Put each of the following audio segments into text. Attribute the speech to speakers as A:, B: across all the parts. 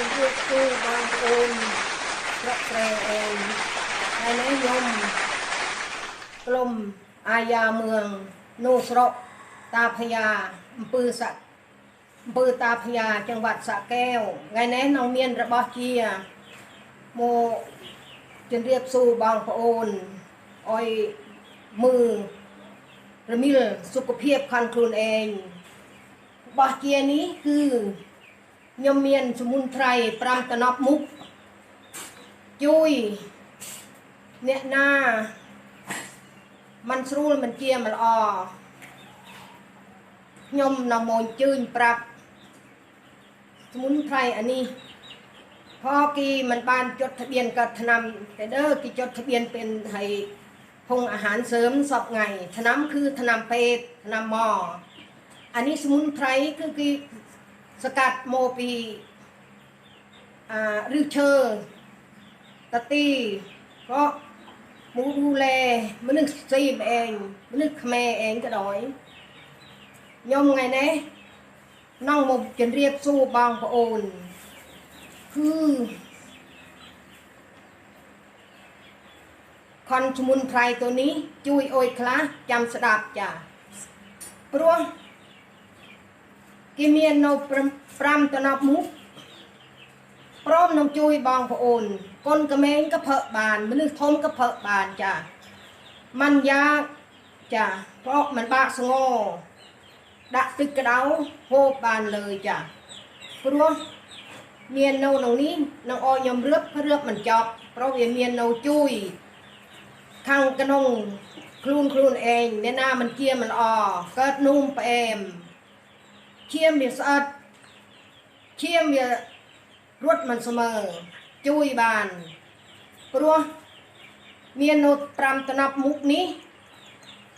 A: ជំរាបសួរបងប្អូនប្រកប្រែអូនហើយនេះខ្ញុំក្រុមអាយ៉ាមឿងនោះស្រុកតាភយាអំពើស័កអំពើតាភយាចង្វាត់សកែវថ្ងៃនេះនៅមានរបស់ជាមកជំរាបសួរបងប្អូនអុយមឺរមិលសុខភាពខាងខ្លួនឯងរបស់ជានេះគឺ ខ្ញុំមានសមុនไพร5តំណប់មុខជួយអ្នកណាมันស្រួលมันជាមិនល្អខ្ញុំនៅមកអញ្ជើញប្រាប់សមុនไพรអានេះพอគីมันបានចុดทะเบียนកើតឆ្នាំតែដើគេចុดทะเบียนเป็นឲ្យพงอาหารเสริมសពថ្ងៃឆ្នាំគឺឆ្នាំពេទ្យឆ្នាំหมออันนี้สมุนไ សកាត់មកពីអាឬឈើតទីក៏មូឌូលេមនុស្សស្រីឯងមនុស្សខ្មែរឯងក៏ដោយខ្ញុំថ្ងៃនេះនងមកជម្រាបសួរបងប្អូនគឺខនឈ្មោះត្រៃតូនេះជួយអួយខ្លះចាំស្ដាប់ចាព្រោះ គេមាននៅ5តំណប់មុខព្រមនឹងជួយបងប្អូនកូនក្មេងក៏ផឹកបាន មនុស្សធំក៏ផឹកបានចាมันយากចាเพราะมันបាក់ស្ងោដាក់ទឹកក្តៅហូបបានលើចាព្រោះមាននៅក្នុងនេះនឹងអោយខ្ញុំរឹបរឹបមិនចប់ព្រោះវាមាននៅជួយខាងក្នុងខ្លួនខ្លួនឯងអ្នកណាមិនជាមិនអកើតនុំផ្អែម ឈាមវាស្អិតឈាមវារត់មិនស្មើជួយបានព្រោះមាននៅ5តណប់មុខនេះ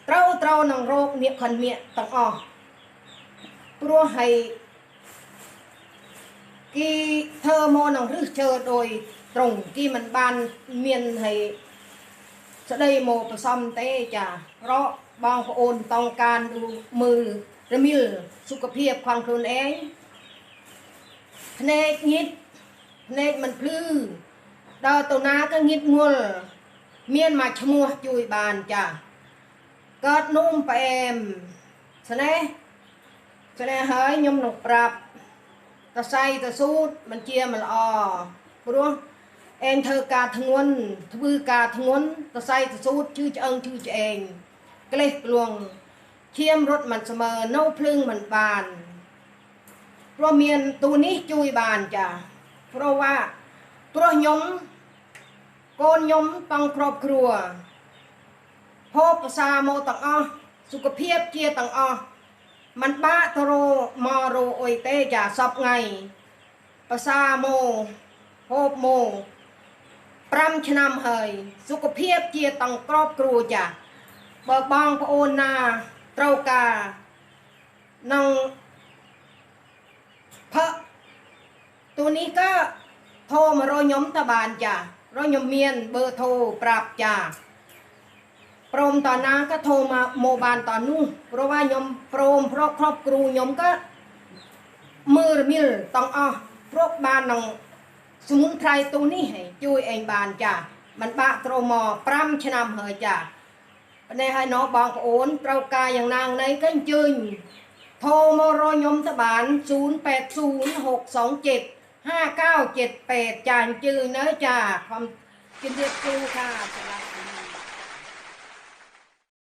A: ត្រូវត្រូវនឹងរោគមៀកខនមៀកទាំងអស់ព្រោះឲ្យគេធ្វើមកនឹងរឹសជើដោយត្រង់គេមិនបានមានឲ្យស្ដីមកប្រសំទេចារកបងប្អូនតង់ការមើល រមីលសុខភាពខាងខ្លួនឯងភ្នែកញិតភ្នែកមិនភ្លឺដល់ទៅណាក៏ងិតងល់មានមកឈ្មោះជួយបានចាកើតនោមផ្អែមស្នេះស្នេះហើយខ្ញុំនឹងប្រាប់តសៃតស៊ូតមិនជាមិនល្អព្រោះអេងធ្វើការធ្ងន់ធ្វើការធ្ងន់តសៃតស៊ូតជឺឆ្អឹងជឺឆ្អែងក្លេះក្លួង ឈាមរត់មិនស្មើនៅភ្លើងមិនបានព្រោះមានទូនេះជួយបានចាព្រោះថាព្រោះខ្ញុំកូនខ្ញុំតង់គ្របគ្រួហូបភាសាមកទាំងអស់សុខភាពជាទាំងអស់มันបាក់ទៅរមករអុយទេចាសពថ្ងៃភាសាមកហូបមក5ឆ្នាំហើយសុខភាពជាតង់គ្របគ្រួចាបើបងប្អូនណា ត្រូវការនឹងផកទូនេះក៏ធមរយខ្ញុំតបានចារយខ្ញុំមានបឺធូប្រាប់ចាព្រមតណាក៏ធូមកមកបានតនោះព្រោះថាខ្ញុំព្រមប្រកគ្រប់គ្រូខ្ញុំក៏មើលរមៀលទាំងអស់ព្រោះបាននឹងសមុនត្រៃទូនេះជួយឯងបានចាមិនបាក់ត្រម5ឆ្នាំហើយចា ในให้น้องบางโอนเตรากายอย่างนางในกันจึงโทรมรยมสบาน 0806275978จานจึงเนื้อจ่าความกินเดียกูค่ะ